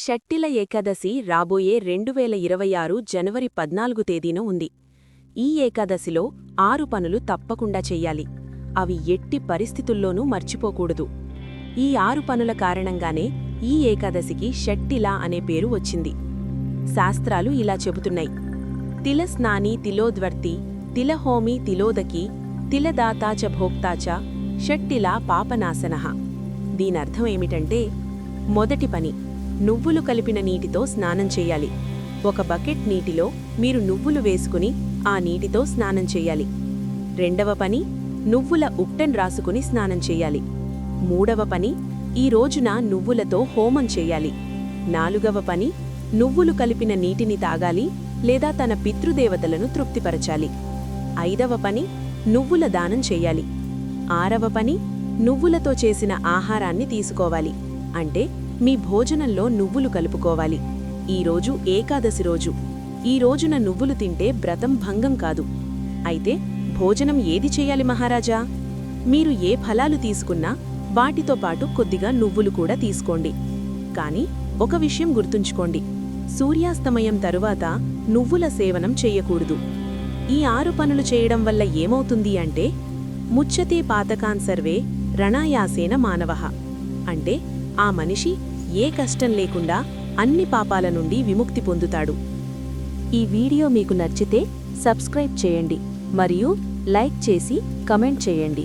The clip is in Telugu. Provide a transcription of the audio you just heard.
షట్టిల ఏకాదశి రాబోయే రెండు వేల ఇరవై ఆరు జనవరి పద్నాలుగు తేదీన ఉంది. ఈ ఏకాదశిలో ఆరు పనులు తప్పకుండా చెయ్యాలి. అవి ఎట్టి పరిస్థితుల్లోనూ మర్చిపోకూడదు. ఈ ఆరు పనుల కారణంగానే ఈ ఏకాదశికి షట్టిల అనే పేరు వచ్చింది. శాస్త్రాలు ఇలా చెబుతున్నాయి. తిలస్నాని తిలోద్వర్తి తిలహోమి తిలోదకి తిలదాతాచ భోక్తాచ షట్టిలా పాపనాశనః. దీనర్థం ఏమిటంటే మొదటి పని నువ్వులు కలిపిన నీటితో స్నానం చేయాలి. ఒక బకెట్ నీటిలో మీరు నువ్వులు వేసుకుని ఆ నీటితో స్నానం చేయాలి. రెండవ పని నువ్వుల ఉప్టెన్ రాసుకుని స్నానం చేయాలి. మూడవ పని ఈ రోజున నువ్వులతో హోమం చేయాలి. నాలుగవ పని నువ్వులు కలిపిన నీటిని తాగాలి లేదా తన పితృదేవతలను తృప్తిపరచాలి. ఐదవ పని నువ్వుల దానం చేయాలి. ఆరవ పని నువ్వులతో చేసిన ఆహారాన్ని తీసుకోవాలి. అంటే మీ భోజనంలో నువ్వులు కలుపుకోవాలి. ఈరోజు ఏకాదశి రోజు. ఈ రోజున నువ్వులు తింటే వ్రతం భంగం కాదు. అయితే భోజనం ఏది చేయాలి మహారాజా? మీరు ఏ ఫలాలు తీసుకున్నా వాటితో పాటు కొద్దిగా నువ్వులు కూడా తీసుకోండి. కాని ఒక విషయం గుర్తుంచుకోండి. సూర్యాస్తమయం తరువాత నువ్వుల సేవనం చెయ్యకూడదు ఈ ఆరు పనులు చేయడం వల్ల ఏమవుతుంది అంటే ముచ్చతే పాతకాన్ సర్వే రణాయాసేన మానవ. అంటే ఆ మనిషి ఏ కష్టం లేకుండా అన్ని పాపాల నుండి విముక్తి పొందుతాడు. ఈ వీడియో మీకు నచ్చితే సబ్స్క్రైబ్ చేయండి మరియు లైక్ చేసి కమెంట్ చేయండి.